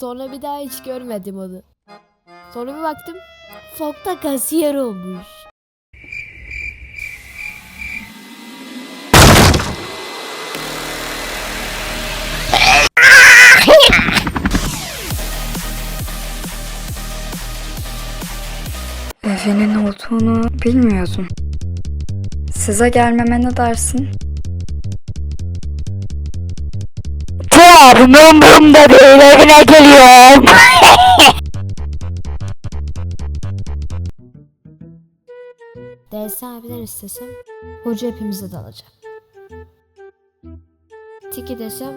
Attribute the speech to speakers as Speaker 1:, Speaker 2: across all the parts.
Speaker 1: Sonra bir daha hiç görmedim onu. Sonra bir baktım Fok'ta kasiyer olmuş.
Speaker 2: Efe'nin olduğunu bilmiyordum. Size gelmeme ne dersin?
Speaker 3: Cevabım umurumda değil evine geliyorum.
Speaker 1: DS abiden istesem hoca hepimize dalacak. Tiki desem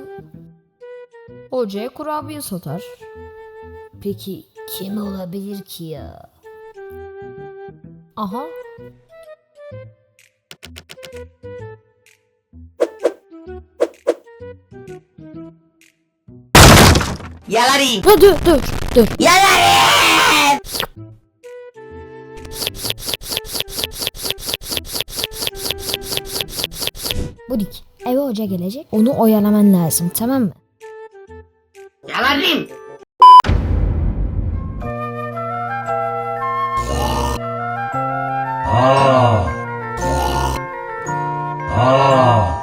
Speaker 1: hocaya kurabiye satar. Peki kim olabilir ki ya? Aha.
Speaker 3: Yalarım.
Speaker 1: Ha, dur dur dur.
Speaker 3: Yalarım.
Speaker 1: Budik eve hoca gelecek onu oyalaman lazım tamam mı?
Speaker 3: Yalarım.
Speaker 4: Aa. Aa. Aa.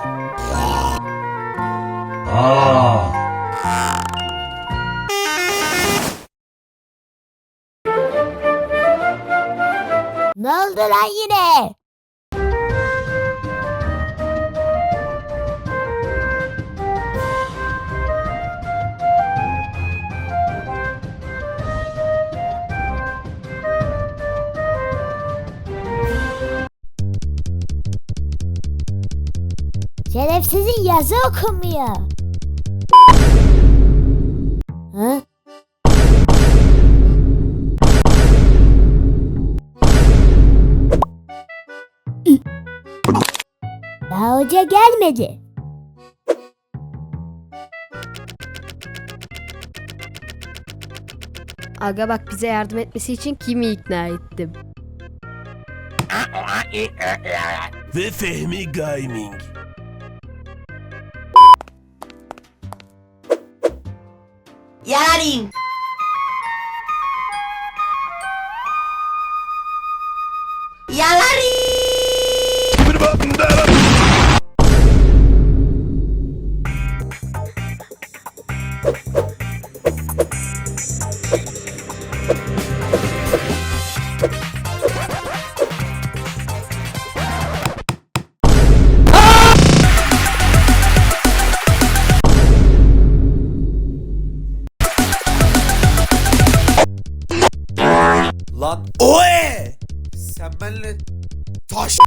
Speaker 1: Ne oldu lan yine? Şerefsizin yazı okumuyor. Daha hoca gelmedi. Aga bak bize yardım etmesi için kimi ikna ettim?
Speaker 5: ve Fehmi Gaming.
Speaker 3: Yalarım. Yalarım.
Speaker 6: Sen benimle taş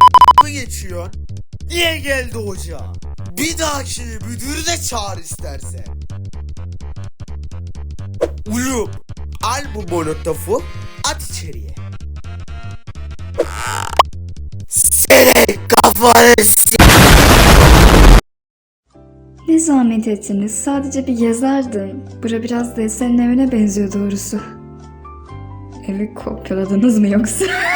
Speaker 6: mı geçiyorsun? Niye geldi hoca? Bir dahaki müdürü de çağır istersen. Ulum al bu molotofu at içeriye. Senin kafanı
Speaker 2: Ne zahmet ettiniz? Sadece bir gezerdim. Bura biraz DS'nin evine benziyor doğrusu. Evi kopyaladınız mı yoksa?